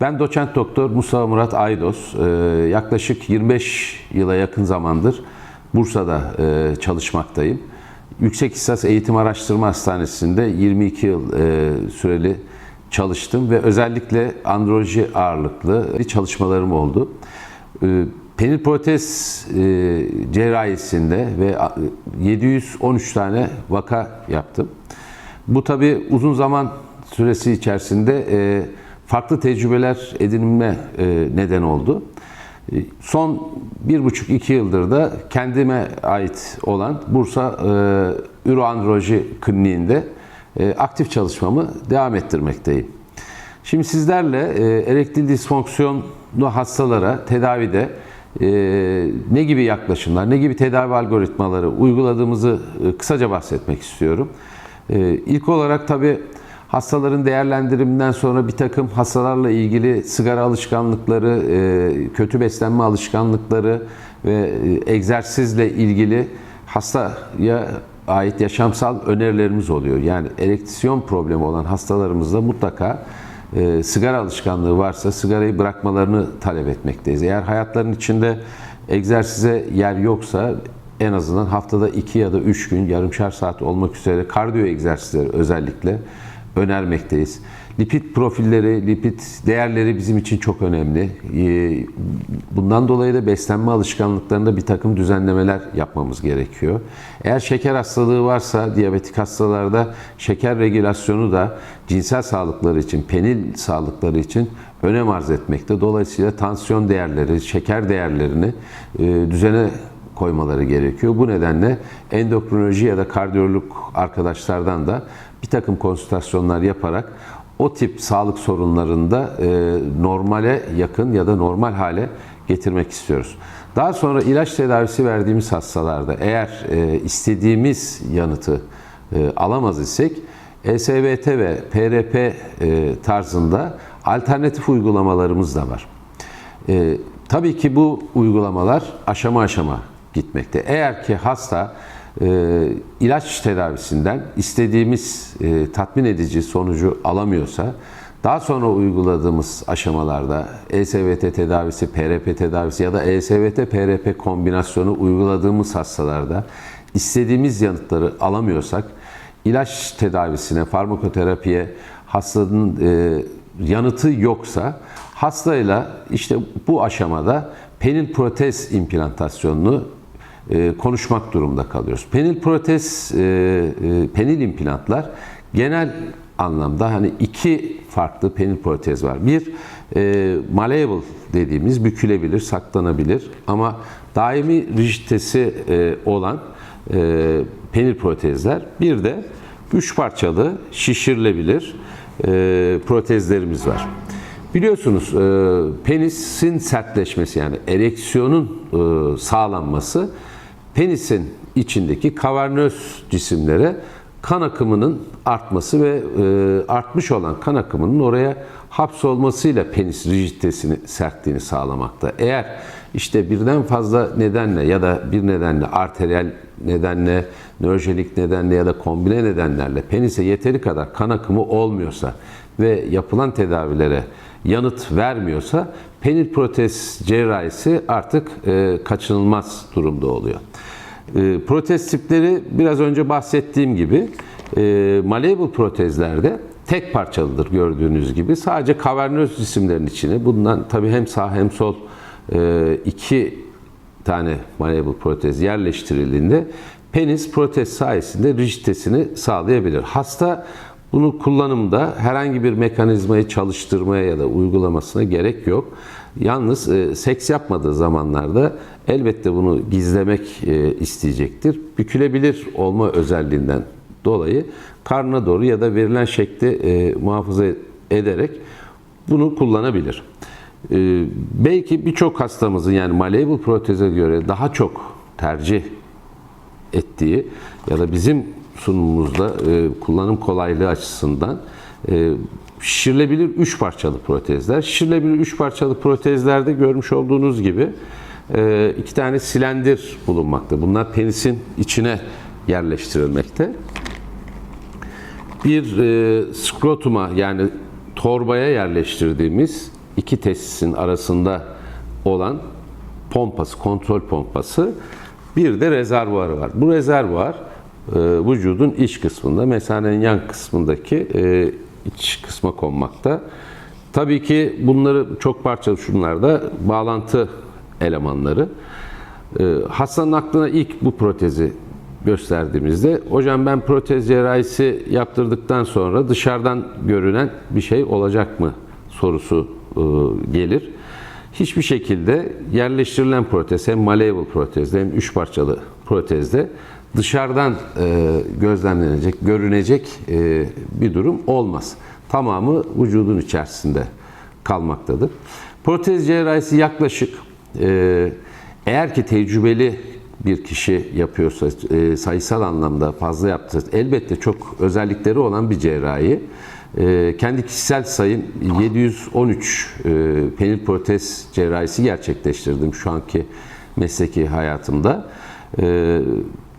Ben doçent doktor Mustafa Murat Aydos. Ee, yaklaşık 25 yıla yakın zamandır Bursa'da e, çalışmaktayım. Yüksek İhtisas Eğitim Araştırma Hastanesi'nde 22 yıl e, süreli çalıştım ve özellikle androloji ağırlıklı çalışmalarım oldu. Ee, Penil protez e, cerrahisinde ve a- 713 tane vaka yaptım. Bu tabi uzun zaman süresi içerisinde farklı tecrübeler edinme e, neden oldu. E, Son bir buçuk iki yıldır da kendime ait olan Bursa e, Üroandroloji Kliniğinde aktif çalışmamı devam ettirmekteyim. Şimdi sizlerle e, erektil disfonksiyonlu hastalara tedavide ne gibi yaklaşımlar, ne gibi tedavi algoritmaları uyguladığımızı kısaca bahsetmek istiyorum. İlk olarak tabii hastaların değerlendiriminden sonra bir takım hastalarla ilgili sigara alışkanlıkları, e, kötü beslenme alışkanlıkları ve e, egzersizle ilgili hastaya ait yaşamsal önerilerimiz oluyor. Yani erektisyon problemi olan hastalarımızda mutlaka e, sigara alışkanlığı varsa sigarayı bırakmalarını talep etmekteyiz. Eğer hayatlarının içinde egzersize yer yoksa en azından haftada 2 ya da 3 gün yarımşar saat olmak üzere kardiyo egzersizleri özellikle önermekteyiz. Lipid profilleri, lipid değerleri bizim için çok önemli. Ee, Bundan dolayı da beslenme alışkanlıklarında bir takım düzenlemeler yapmamız gerekiyor. Eğer şeker hastalığı varsa diyabetik hastalarda şeker regülasyonu da cinsel sağlıkları için, penil sağlıkları için önem arz etmekte. Dolayısıyla tansiyon değerleri, şeker değerlerini e, düzene koymaları gerekiyor. Bu nedenle endokrinoloji ya da kardiyolog arkadaşlardan da bir takım konsültasyonlar yaparak o tip sağlık sorunlarında e, normale yakın ya da normal hale getirmek istiyoruz. Daha sonra ilaç tedavisi verdiğimiz hastalarda eğer e, istediğimiz yanıtı e, alamaz isek ESVT ve PRP e, tarzında alternatif uygulamalarımız da var. E, tabii ki bu uygulamalar aşama aşama gitmekte. Eğer ki hasta e, ilaç tedavisinden istediğimiz e, tatmin edici sonucu alamıyorsa daha sonra uyguladığımız aşamalarda ESVT tedavisi, PRP tedavisi ya da ESVT-PRP kombinasyonu uyguladığımız hastalarda istediğimiz yanıtları alamıyorsak ilaç tedavisine, farmakoterapiye hastanın e, yanıtı yoksa hastayla işte bu aşamada penil protez implantasyonunu e, konuşmak durumunda kalıyoruz. Penil protez, e, e, penil implantlar genel anlamda hani iki farklı penil protez var. Bir e, malleable dediğimiz bükülebilir, saklanabilir ama daimi rigiditesi e, olan e, penil protezler. Bir de üç parçalı şişirilebilir e, protezlerimiz var. Biliyorsunuz e, penisin sertleşmesi yani ereksiyonun e, sağlanması penisin içindeki kavernöz cisimlere kan akımının artması ve e, artmış olan kan akımının oraya hapsolmasıyla penis rigiditesini, sertliğini sağlamakta. Eğer işte birden fazla nedenle ya da bir nedenle arteriyel nedenle, nörojenik nedenle ya da kombine nedenlerle penise yeteri kadar kan akımı olmuyorsa ve yapılan tedavilere yanıt vermiyorsa penil protez cerrahisi artık e, kaçınılmaz durumda oluyor. E, protez tipleri biraz önce bahsettiğim gibi e, malleable protezlerde tek parçalıdır gördüğünüz gibi. Sadece kavernöz cisimlerin içine bundan tabii hem sağ hem sol e, iki tane malleable protez yerleştirildiğinde penis protez sayesinde rigiditesini sağlayabilir. Hasta bunu kullanımda herhangi bir mekanizmayı çalıştırmaya ya da uygulamasına gerek yok. Yalnız e, seks yapmadığı zamanlarda elbette bunu gizlemek e, isteyecektir. Bükülebilir olma özelliğinden dolayı karnına doğru ya da verilen şekli e, muhafaza ederek bunu kullanabilir. E, belki birçok hastamızın yani malleable proteze göre daha çok tercih ettiği ya da bizim sunumumuzda e, kullanım kolaylığı açısından e, şişirilebilir 3 parçalı protezler. Şişirilebilir 3 parçalı protezlerde görmüş olduğunuz gibi e, iki tane silendir bulunmakta. Bunlar penisin içine yerleştirilmekte. Bir e, skrotuma yani torbaya yerleştirdiğimiz iki tesisin arasında olan pompası, kontrol pompası bir de rezervuarı var. Bu rezervuar vücudun iç kısmında, mesanenin yan kısmındaki e, iç kısma konmakta. Tabii ki bunları çok parçalı şunlarda bağlantı elemanları. E, hastanın aklına ilk bu protezi gösterdiğimizde hocam ben protez cerrahisi yaptırdıktan sonra dışarıdan görünen bir şey olacak mı sorusu e, gelir. Hiçbir şekilde yerleştirilen protez hem malleable protezde hem üç parçalı protezde dışarıdan e, gözlemlenecek, görünecek e, bir durum olmaz. Tamamı vücudun içerisinde kalmaktadır. Protez cerrahisi yaklaşık e, eğer ki tecrübeli bir kişi yapıyorsa, e, sayısal anlamda fazla yaptı, elbette çok özellikleri olan bir cerrahi. E, kendi kişisel sayım 713 e, penil protez cerrahisi gerçekleştirdim şu anki mesleki hayatımda. E,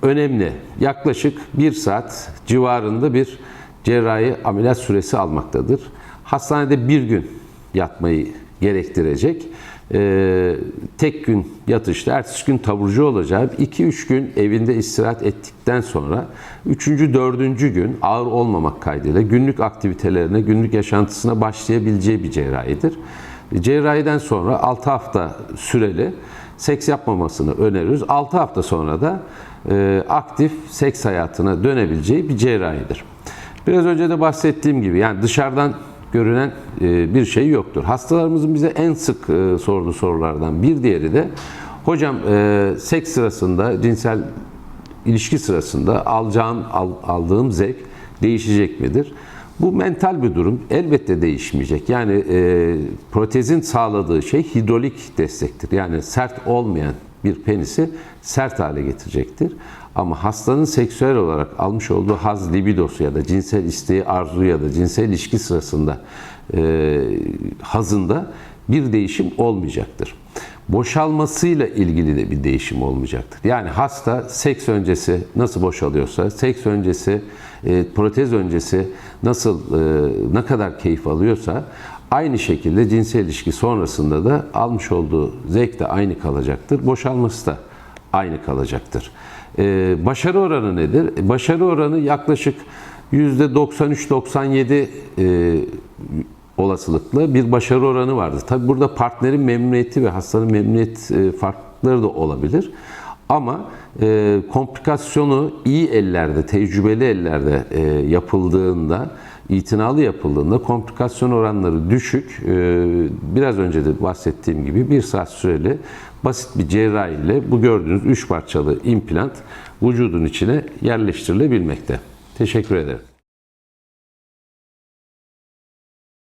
önemli. Yaklaşık bir saat civarında bir cerrahi ameliyat süresi almaktadır. Hastanede bir gün yatmayı gerektirecek. Ee, tek gün yatışta, ertesi gün taburcu olacağı 2-3 gün evinde istirahat ettikten sonra 3. 4. gün ağır olmamak kaydıyla günlük aktivitelerine, günlük yaşantısına başlayabileceği bir cerrahidir. Cerrahiden sonra 6 hafta süreli seks yapmamasını öneriyoruz. 6 hafta sonra da e, aktif seks hayatına dönebileceği bir cerrahidir. Biraz önce de bahsettiğim gibi yani dışarıdan görünen e, bir şey yoktur. Hastalarımızın bize en sık e, sorduğu sorulardan bir diğeri de hocam seks sırasında cinsel ilişki sırasında alacağım al- aldığım zevk değişecek midir? Bu mental bir durum. Elbette değişmeyecek. Yani e, protezin sağladığı şey hidrolik destektir. Yani sert olmayan bir penisi sert hale getirecektir. Ama hastanın seksüel olarak almış olduğu haz libidosu ya da cinsel isteği, arzu ya da cinsel ilişki sırasında e, hazında bir değişim olmayacaktır. Boşalmasıyla ilgili de bir değişim olmayacaktır. Yani hasta seks öncesi nasıl boşalıyorsa, seks öncesi, e, protez öncesi nasıl e, ne kadar keyif alıyorsa aynı şekilde cinsel ilişki sonrasında da almış olduğu zevk de aynı kalacaktır. Boşalması da aynı kalacaktır. Ee, başarı oranı nedir? Başarı oranı yaklaşık %93-97 e, olasılıkla bir başarı oranı vardır. Tabi burada partnerin memnuniyeti ve hastanın memnuniyet e, farkları da olabilir. Ama e, komplikasyonu iyi ellerde, tecrübeli ellerde e, yapıldığında, itinalı yapıldığında komplikasyon oranları düşük. E, biraz önce de bahsettiğim gibi bir saat süreli basit bir cerrahi ile bu gördüğünüz üç parçalı implant vücudun içine yerleştirilebilmekte. Teşekkür ederim.